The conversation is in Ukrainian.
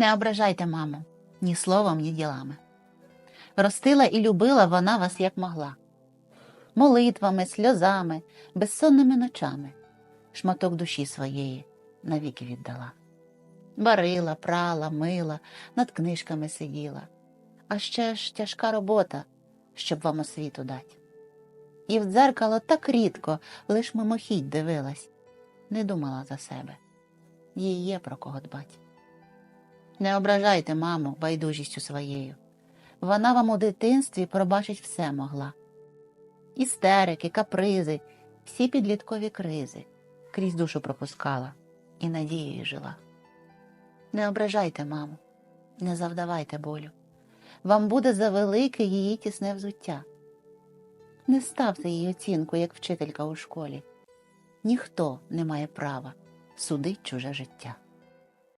Не ображайте маму ні словом, ні ділами. Ростила і любила вона вас як могла. Молитвами, сльозами, безсонними ночами, шматок душі своєї навіки віддала. Барила, прала, мила, над книжками сиділа. А ще ж тяжка робота, щоб вам освіту дать. І в дзеркало так рідко, лиш мимохідь дивилась, не думала за себе. Їй є про кого дбать. Не ображайте маму байдужістю своєю. Вона вам у дитинстві пробачить все могла. Істерики, капризи, всі підліткові кризи крізь душу пропускала і надією жила. Не ображайте маму, не завдавайте болю. Вам буде завелике її тісне взуття. Не ставте їй оцінку, як вчителька у школі. Ніхто не має права судить чуже життя.